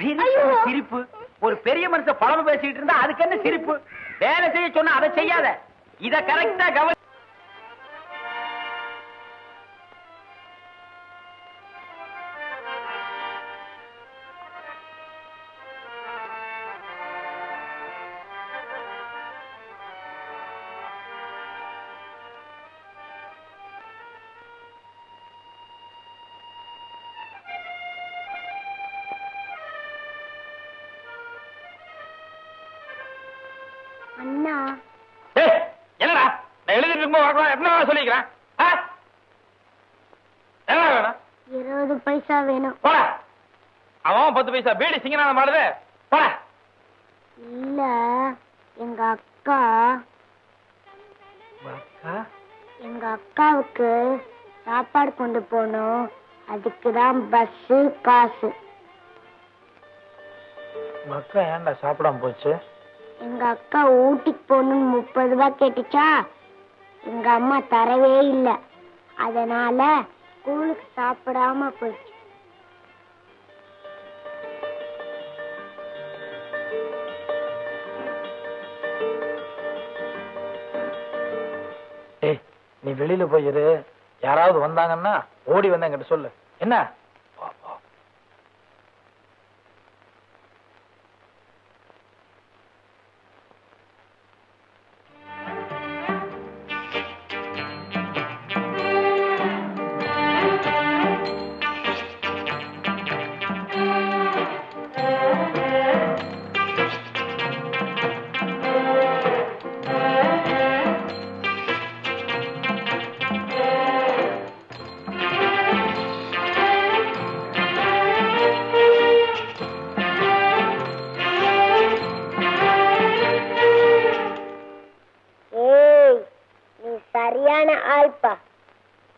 சிரிப்பு ஒரு பெரிய மனுஷன் பழம பேசிட்டு இருந்தா அதுக்கு என்ன சிரிப்பு? வேலை செய்ய சொன்னா அதை செய்யாத. இத கரெக்டா கவனி அண்ணா. என்னடா? நான் எழுதிட்டு இருக்கும்போது வரக்கூடாது எத்தனை சொல்லிக்கிறேன்? என்ன வேணும்? இருபது பைசா வேணும். போட. அவன் பத்து பைசா பீடி சிங்கனான மாடுது போட. இல்ல எங்க அக்கா. எங்க அக்காவுக்கு சாப்பாடு கொண்டு போகணும். அதுக்கு தான் பஸ் காசு. மக்கா ஏன்டா சாப்பிடாம போச்சு? எங்க அக்கா ஊட்டிக்கு போகணும்னு முப்பது ரூபாய் கேட்டுச்சா? எங்க அம்மா தரவே இல்லை. அதனால ஸ்கூலுக்கு சாப்பிடாம போயிடுச்சு. நீ வெளியில போயிரு யாராவது வந்தாங்கன்னா ஓடி வந்து என்கிட்ட சொல்லு. என்ன? சரியான ஆள்பா.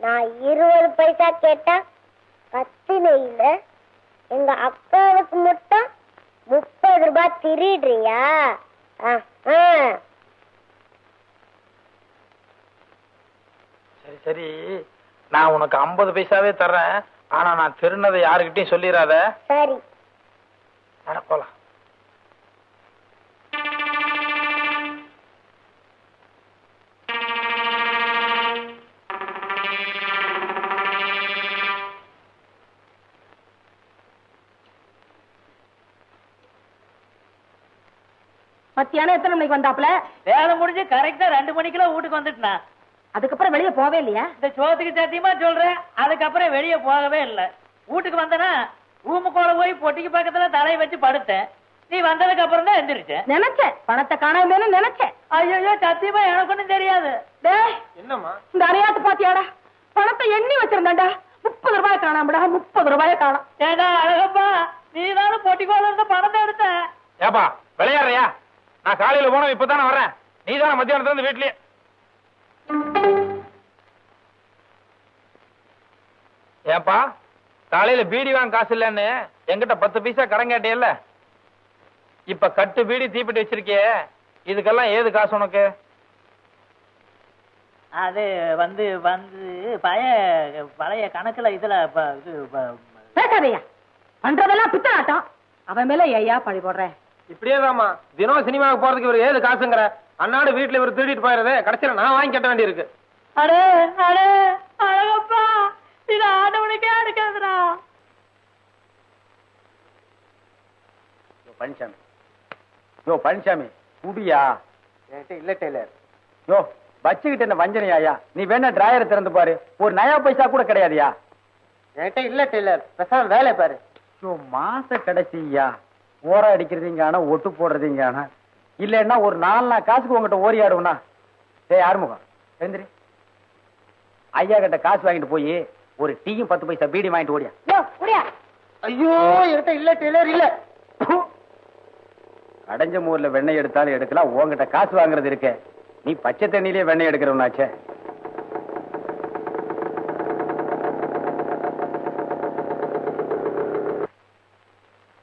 நான் இருபது பைசா கேட்டா கத்தின இல்ல எங்க அக்காவுக்கு மட்டும் முப்பது ரூபாய் திருடுறியா? ஆஹா. சரி சரி. நான் உனக்கு ஐம்பது பைசாவே தர்றேன். ஆனா நான் திருநதை யாருக்கிட்டையும் சொல்லிடாத சரி. போலாம். மத்தியானம் எத்தனை மணிக்கு வந்தாப்புல? வேலை முடிஞ்சு கரெக்டா ரெண்டு மணிக்கெல்லாம் வீட்டுக்கு வந்துட்டுனா. அதுக்கப்புறம் வெளியே போவே இல்லையா? இந்த சோத்துக்கு சத்தியமா சொல்றேன். அதுக்கப்புறம் வெளியே போகவே இல்லை. வீட்டுக்கு வந்தனா ரூமுக்குள்ள போய் பொட்டிக்கு பக்கத்துல தலையை வச்சு படுத்தேன். நீ வந்ததுக்கு அப்புறம் தான் எந்திரிச்சேன். நினைச்சேன். பணத்தை காணாமேனு நினைச்சேன். ஐயோ சத்தியமா எனக்கு ஒண்ணும் தெரியாது. டேய் என்னம்மா? இந்த அரையாத்து பாத்தியாடா? பணத்தை எண்ணி வச்சிருந்தேன்டா முப்பது ரூபாய் காணாமடா முப்பது ரூபாய காணோம். ஏடா அழகப்பா நீ தானே பொட்டிக்கோல இருந்த பணத்தை எடுத்த? ஏப்பா விளையாடுறியா? நான் காலையில போனோம் இப்பதானே வர்றேன். நீ தானே மத்தியானத்துல இருந்து வீட்லயே. ஏப்பா காலையில பீடி வாங்க காசு இல்லன்னு என்கிட்ட பத்து பைசா கடன் கேட்டியல்ல? இப்ப கட்டு பீடி தீப்பெட்டி வச்சிருக்கியே இதுக்கெல்லாம் ஏது காசு உனக்கு? அது வந்து வந்து பழைய பழைய கணக்குல இதுல பேசாதையா பண்றதெல்லாம் பித்தலாட்டம். அவன் மேல ஏயா பழி போடுறேன். இப்படியே தாமா தினம் சினிமாவுக்கு போறதுக்கு இவர் ஏது காசுங்கிற. அன்னாடு வீட்டுல இவர் திருடிட்டு போயிருது கடைசியில நான் வாங்கி கட்ட வேண்டியிருக்கு. அடே அடே அழகப்பா இது ஆண்டவனுக்கே அடுக்கிறதுடா பழனிசாமி யோ பழனிசாமி குடியா? என்கிட்ட இல்ல டெய்லர். யோ வச்சுக்கிட்டு என்ன வஞ்சனையாயா? நீ வேணா டிராயரை திறந்து பாரு. ஒரு நயா பைசா கூட கிடையாதுயா? என்கிட்ட இல்ல டெய்லர். பேசாம வேலை பாரு. யோ மாச கடைசியா? ஓர அடிக்கிறதுங்கான ஒட்டு போடுறதுங்கான இல்லைன்னா ஒரு நாலு நாள் காசுக்கு உங்ககிட்ட ஓரி ஆடுவனா ஏய் ஆறுமுகம் எழுந்திரி. ஐயா கிட்ட காசு வாங்கிட்டு போய் ஒரு டீயும் பத்து பைசா பீடி வாங்கிட்டு ஓடியா? ஐயோ என்கிட்ட இல்ல டெய்லர் இல்ல. அடைஞ்ச மூர்ல வெண்ணெய் எடுத்தாலும் எடுக்கலாம் உன்கிட்ட காசு வாங்குறது இருக்கே. நீ பச்சை தண்ணியிலே வெண்ணெய் எடுக்கிறவனாச்சே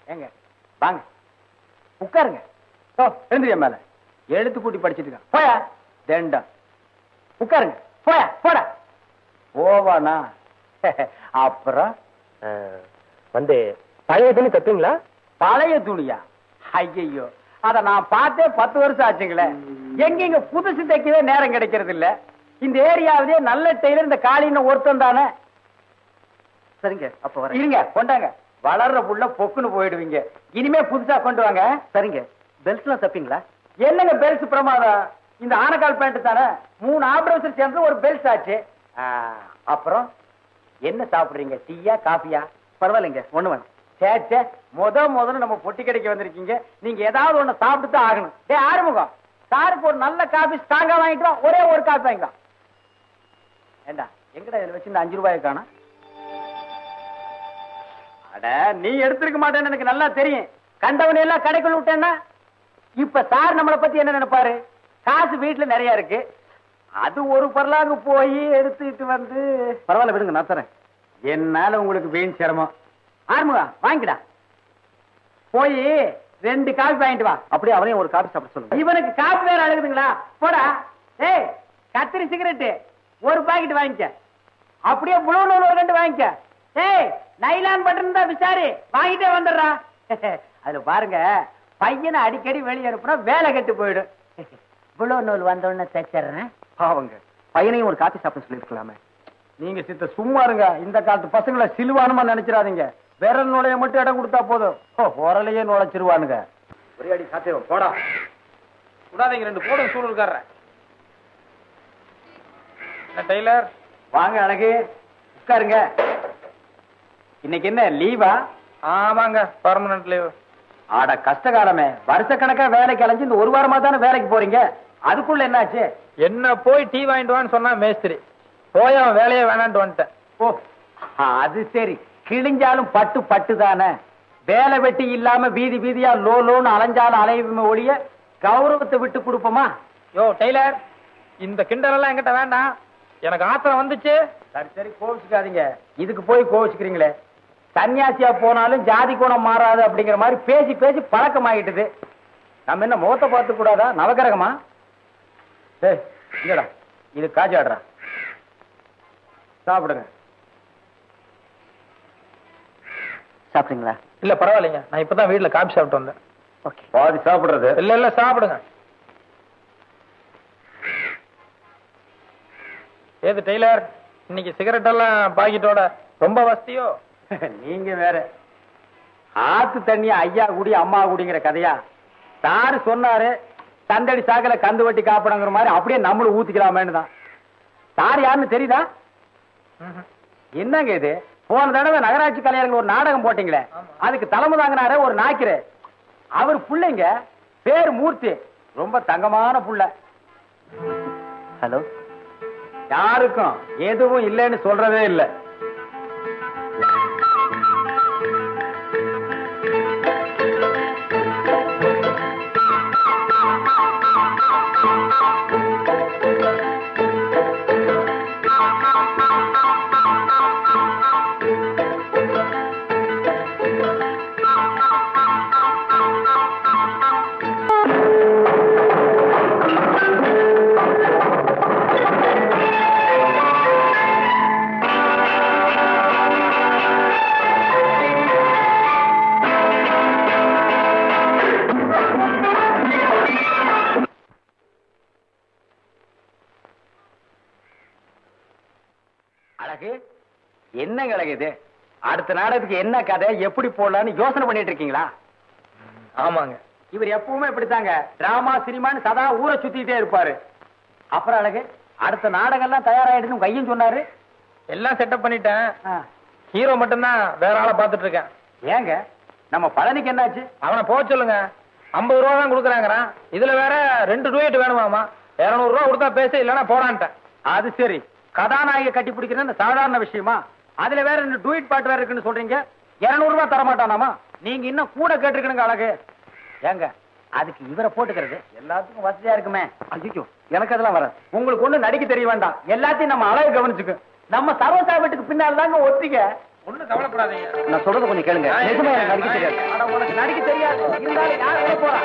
ஏங்க வாங்க. உட்காருங்க. ஓ எழுந்திரியா மேல. எழுத்து கூட்டி படிச்சிட்டு இருக்கான் போயா? தேண்டா. உட்காருங்க. போயா? போடா. போவானா? அப்புறம்? வந்து பழைய துணி தப்பீங்களா? பழைய துணியா? ஐயையோ. அத நான் பார்த்தே பத்து வருஷம் ஆச்சுங்களே. எங்கெங்க புதுசு தைக்கவே நேரம் கிடைக்கிறது இல்ல இந்த ஏரியாவிலே நல்ல டெய்லர் இந்த காலின்னு ஒருத்தன் தானே. சரிங்க அப்ப வரேன். இருங்க கொண்டாங்க. வளர்ற புள்ள பொக்குன்னு போயிடுவீங்க. இனிமே புதுசா கொண்டு வாங்க. சரிங்க. பெல்ட்லாம் தப்பிங்களா? என்னங்க பெல்ட்ஸ் பிரமாதம்? இந்த ஆனக்கால் பேண்ட் தானே? மூணு ஆபரேஷன் சேர்ந்து ஒரு பெல்ட்ஸ் ஆச்சு. அப்புறம்? என்ன சாப்பிடுறீங்க? டீயா காஃபியா? பரவாயில்லைங்க ஒண்ணு வேணும். சே சே முத முதல்ல நம்ம பொட்டி கடைக்கு வந்திருக்கீங்க. நீங்க ஏதாவது ஒண்ணு சாப்பிட்டு தான் ஆகணும். ஏ ஆறுமுகம். சாருக்கு ஒரு நல்ல காஃபி ஸ்ட்ராங்கா வாங்கிட்டு ஒரே ஒரு காஃபி வாங்கிக்கலாம் ஏண்டா எங்கடா இதுல வச்சு இந்த அஞ்சு ரூபாயை அட நீ எடுத்திருக்க மாட்டேன்னு எனக்கு நல்லா தெரியும். கண்டவனை எல்லாம் கடைக்குள்ள விட்டேன்னா இப்ப சார் நம்மளை பத்தி என்ன நினைப்பாரு? காசு வீட்டுல நிறைய இருக்கு. அது ஒரு பரலாங்க போய் எடுத்துட்டு வந்து பரவாயில்ல விடுங்க நான் தரேன். என்னால உங்களுக்கு வீண் சிரமம். ஆறுமுகா வாங்கிடா போய் ரெண்டு காபி வாங்கிட்டு வா. அப்படியே அவனையும் ஒரு காபி சாப்பிட சொல்லுங்க. இவனுக்கு காபி வேற அழுகுதுங்களா? போடா. ஏய் கத்திரி சிகரெட்டு. ஒரு பாக்கெட் வாங்கிக்க. அப்படியே புளூ நூல் ஒரு ரெண்டு வாங்கிக்க. ஏய் நைலான் பட்டன் தான் விசாரி வாங்கிட்டே வந்துடுறா. அதுல பாருங்க பையனை அடிக்கடி வெளியே அனுப்புனா வேலை கெட்டு போயிடும். புளூ நூல் வந்த உடனே தைச்சிடுறேன். பாவங்க பையனையும் ஒரு காப்பி சாப்பிட சொல்லிருக்கலாமே நீங்க சித்த சும்மா இருங்க இந்த காலத்து பசங்களை சிலுவானுமா நினைச்சிடாதீங்க. விரல் நுழைய மட்டும் இடம் கொடுத்தா போதும். ஓ, உரலையே நுழைச்சிருவானுங்க. ஒரே அடி சாத்தியம் போடா. விடாதீங்க ரெண்டு போடும் சூழல்காரன் என்ன டெய்லர்? வாங்க அழகு. உட்காருங்க. இன்னைக்கு என்ன லீவா ஆமாங்க பர்மனன்ட் லீவ் ஆட கஷ்டகாலமே. வருஷக்கணக்கா வேலைக்கு அலைஞ்சு இந்த ஒரு வாரமா தானே வேலைக்கு போறீங்க? அதுக்குள்ள என்னாச்சு? என்ன போய் டீ வாங்கிட்டு வான்னு சொன்னா மேஸ்திரி. போய் அவன் வேலையே வேணான்ட்டு வந்துட்டேன். ஓ அது சரி. கிழிஞ்சாலும் பட்டு பட்டு தானே. வேலை வெட்டி இல்லாம வீதி வீதியா லோ லோன்னு அலைஞ்சாலும் அலையுமே ஒழிய கௌரவத்தை விட்டு கொடுப்போமா? யோ டெய்லர் இந்த கிண்டல் எல்லாம் என்கிட்ட வேண்டாம். எனக்கு ஆத்திரம் வந்துச்சு. சரி சரி கோவிச்சுக்காதீங்க. இதுக்கு போய் கோவிச்சுக்கிறீங்களே. சன்னியாசியா போனாலும் ஜாதி குணம் மாறாது அப்படிங்கிற மாதிரி பேசி பேசி பழக்கமாயிட்டுது. நம்ம என்ன முகத்தை பார்த்து கூடாதா? நவகிரகமா இல்லடா இது காஜாடுறா சாப்பிடுங்க. சாப்பிடுங்களா இல்ல பரவாயில்லைங்க. நான் இப்பதான் வீட்டுல காபி சாப்பிட்டு வந்தேன். ஓகே. பாதி சாப்பிடுறது. இல்ல இல்ல சாப்பிடுங்க. ஏது டெய்லர்? இன்னைக்கு சிகரெட் எல்லாம் பாக்கெட்டோட ரொம்ப வசதியோ? நீங்க வேற. ஆத்து தண்ணி ஐயா குடி அம்மா குடிங்கிற கதையா? சாரு சொன்னாரு தந்தடி சாக்கல கந்து வட்டி காப்பிடங்கிற மாதிரி அப்படியே நம்மளும் ஊத்திக்கலாமேன்னு தான். சார் யாருன்னு தெரியுதா. என்னங்க இது? போன தடவை நகராட்சி கலைஞர்கள் ஒரு நாடகம் போட்டீங்களே அதுக்கு தலைமை தாங்கினாரு ஒரு நாய்க்கிற அவர் புள்ளைங்க பேர் மூர்த்தி ரொம்ப தங்கமான புள்ள. ஹலோ. யாருக்கும் எதுவும் இல்லைன்னு சொல்றதே இல்ல. அழகு? என்னங்க அழகு இது? அடுத்த நாடகத்துக்கு என்ன கதை? எப்படி போடலாம்னு யோசனை பண்ணிட்டு இருக்கீங்களா? ஆமாங்க. இவர் எப்பவுமே இப்படித்தாங்க. டிராமா சினிமான்னு சதா ஊரை சுத்திட்டே இருப்பாரு. அப்புறம் அழகு அடுத்த நாடகம் எல்லாம் தயாராயிடுன்னு ஐயன் சொன்னாரு. எல்லாம் செட்டப் பண்ணிட்டேன். ஹீரோ மட்டும்தான் வேற ஆளை பார்த்துட்டு இருக்கேன் ஏங்க நம்ம பழனிக்கு என்னாச்சு? அவனை போக சொல்லுங்க. ஐம்பது ரூபா தான் கொடுக்குறாங்கிறான். இதுல வேற ரெண்டு டூயட் வேணுமாமா? இருநூறு ரூபா கொடுத்தா பேச இல்லைன்னா போடான்ட்டேன். அது சரி. கதாநாயகி கட்டி பிடிக்கிறது சாதாரண விஷயமா? அதுல வேற இந்த டூயிட் பாட்டு வேற இருக்குன்னு சொல்றீங்க. இருநூறு ரூபாய் தர மாட்டானாமா நீங்க இன்னும் கூட கேட்டிருக்கணுங்க அழகு. ஏங்க அதுக்கு இவரை போட்டுக்கிறது எல்லாத்துக்கும் வசதியா இருக்குமே. ஐயோ எனக்கு அதெல்லாம் வராது. உங்களுக்கு ஒண்ணு நடிக்க தெரிய வேண்டாம். எல்லாத்தையும் நம்ம அழகு கவனிச்சுக்கு. நம்ம சர்வசா வீட்டுக்கு பின்னால் தாங்க ஒத்திக்க ஒண்ணும் கவலைப்படாதீங்க. நான் சொல்றத கொஞ்சம் கேளுங்க. நிஜமா எனக்கு நடிக்க தெரியாது. ஆனா உனக்கு நடிக்க தெரியாது. இருந்தாலும் யார் போறா?